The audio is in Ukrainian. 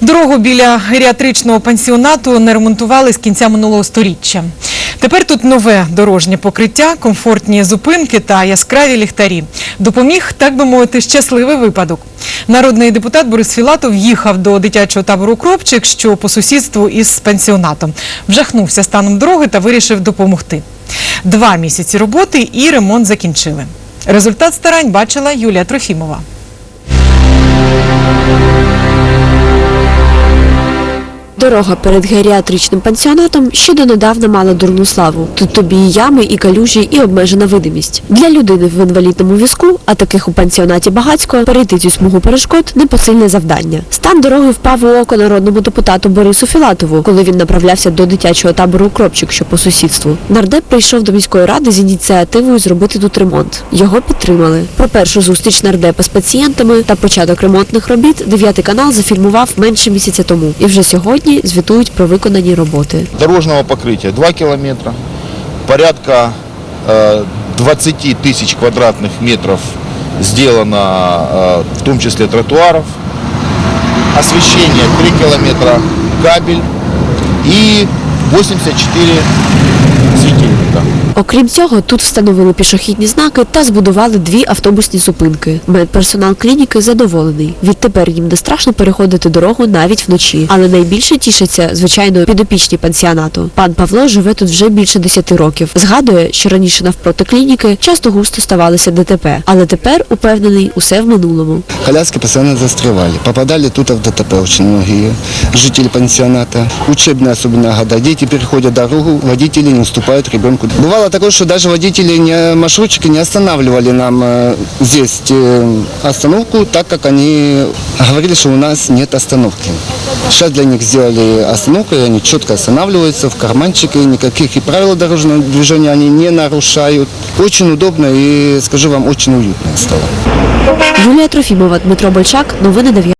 Дорогу біля геріатричного пансіонату не ремонтували з кінця минулого сторіччя. Тепер тут нове дорожнє покриття, комфортні зупинки та яскраві ліхтарі. Допоміг, так би мовити, щасливий випадок. Народний депутат Борис Філатов їхав до дитячого табору Кропчик, що по сусідству із пансіонатом. Вжахнувся станом дороги та вирішив допомогти. Два місяці роботи і ремонт закінчили. Результат старань бачила Юлія Трофімова. Дорога перед геріатричним пансіонатом ще донедавна мала дурну славу. Тут тобі і ями, і калюжі, і обмежена видимість. Для людини в інвалідному візку, а таких у пансіонаті багацько, перейти цю смугу перешкод непосильне завдання. Стан дороги впав у око народному депутату Борису Філатову, коли він направлявся до дитячого табору Кропчик, що по сусідству. Нардеп прийшов до міської ради з ініціативою зробити тут ремонт. Його підтримали. Про першу зустріч нардепа з пацієнтами та початок ремонтних робіт дев'ятий канал зафільмував менше місяця тому. І вже сьогодні і звітують про виконані роботи. Дорожнього покриття 2 кілометри, порядка 20 тисяч квадратних метрів зроблено, в тому числі тротуарів, освітлення 3 кілометри, кабель і 84 світильника. Окрім цього, тут встановили пішохідні знаки та збудували дві автобусні зупинки. Медперсонал клініки задоволений. Відтепер їм не страшно переходити дорогу навіть вночі. Але найбільше тішаться, звичайно, підопічні пансіонату. Пан Павло живе тут вже більше 10 років. Згадує, що раніше навпроти клініки часто густо ставалися ДТП, але тепер упевнений усе в минулому. Коляски постоянно застревали. Попадали тут в ДТП очень многие жители пансионата. Учебные особенно года. Дети переходят дорогу, водители не уступают ребенку Бывало такое, что даже водители, не, маршрутчики не останавливали нам э, здесь э, остановку, так как они говорили, что у нас нет остановки. Сейчас для них сделали остановку, и они четко останавливаются в карманчике, никаких и правил дорожного движения они не нарушают. Очень удобно и, скажу вам, очень уютно стало. Юлія Трофімова, Дмитро Больчак. Новини 9.